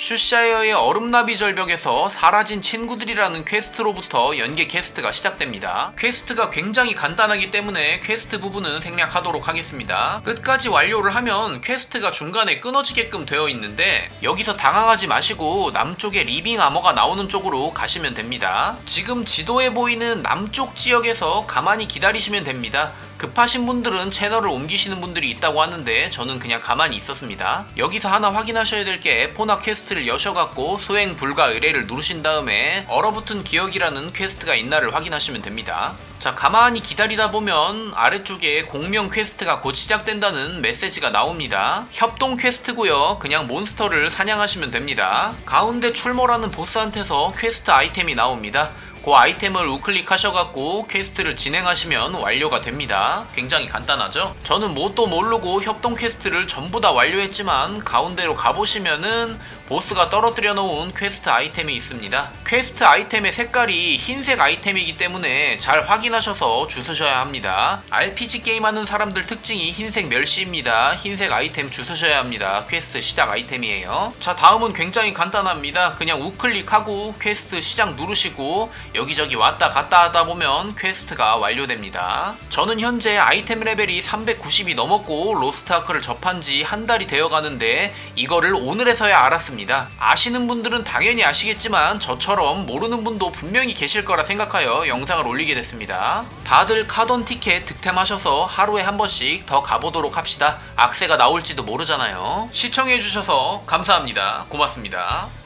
슈샤이어의 얼음나비 절벽에서 사라진 친구들이라는 퀘스트로부터 연계 퀘스트가 시작됩니다. 퀘스트가 굉장히 간단하기 때문에 퀘스트 부분은 생략하도록 하겠습니다. 끝까지 완료를 하면 퀘스트가 중간에 끊어지게끔 되어 있는데 여기서 당황하지 마시고 남쪽에 리빙 아머가 나오는 쪽으로 가시면 됩니다. 지금 지도에 보이는 남쪽 지역에서 가만히 기다리시면 됩니다. 급하신 분들은 채널을 옮기시는 분들이 있다고 하는데 저는 그냥 가만히 있었습니다. 여기서 하나 확인하셔야 될 게 에포나 퀘스트를 여셔갖고 수행 불가 의뢰를 누르신 다음에 얼어붙은 기억이라는 퀘스트가 있나를 확인하시면 됩니다. 자, 가만히 기다리다 보면 아래쪽에 공명 퀘스트가 곧 시작된다는 메시지가 나옵니다. 협동 퀘스트고요. 그냥 몬스터를 사냥하시면 됩니다. 가운데 출몰하는 보스한테서 퀘스트 아이템이 나옵니다. 그 아이템을 우클릭 하셔갖고 퀘스트를 진행하시면 완료가 됩니다. 굉장히 간단하죠? 저는 뭣도 모르고 협동 퀘스트를 전부 다 완료했지만 가운데로 가보시면은 보스가 떨어뜨려 놓은 퀘스트 아이템이 있습니다. 퀘스트 아이템의 색깔이 흰색 아이템이기 때문에 잘 확인하셔서 주스셔야 합니다. RPG 게임하는 사람들 특징이 흰색 멸시입니다. 흰색 아이템 주스셔야 합니다. 퀘스트 시작 아이템이에요. 자, 다음은 굉장히 간단합니다. 그냥 우클릭하고 퀘스트 시작 누르시고 여기저기 왔다 갔다 하다 보면 퀘스트가 완료됩니다. 저는 현재 아이템 레벨이 390이 넘었고 로스트아크를 접한 지 한 달이 되어 가는데 이거를 오늘에서야 알았습니다. 아시는 분들은 당연히 아시겠지만 저처럼 모르는 분도 분명히 계실 거라 생각하여 영상을 올리게 됐습니다. 다들 카돈 티켓 득템하셔서 하루에 한 번씩 더 가보도록 합시다. 악세가 나올지도 모르잖아요. 시청해주셔서 감사합니다. 고맙습니다.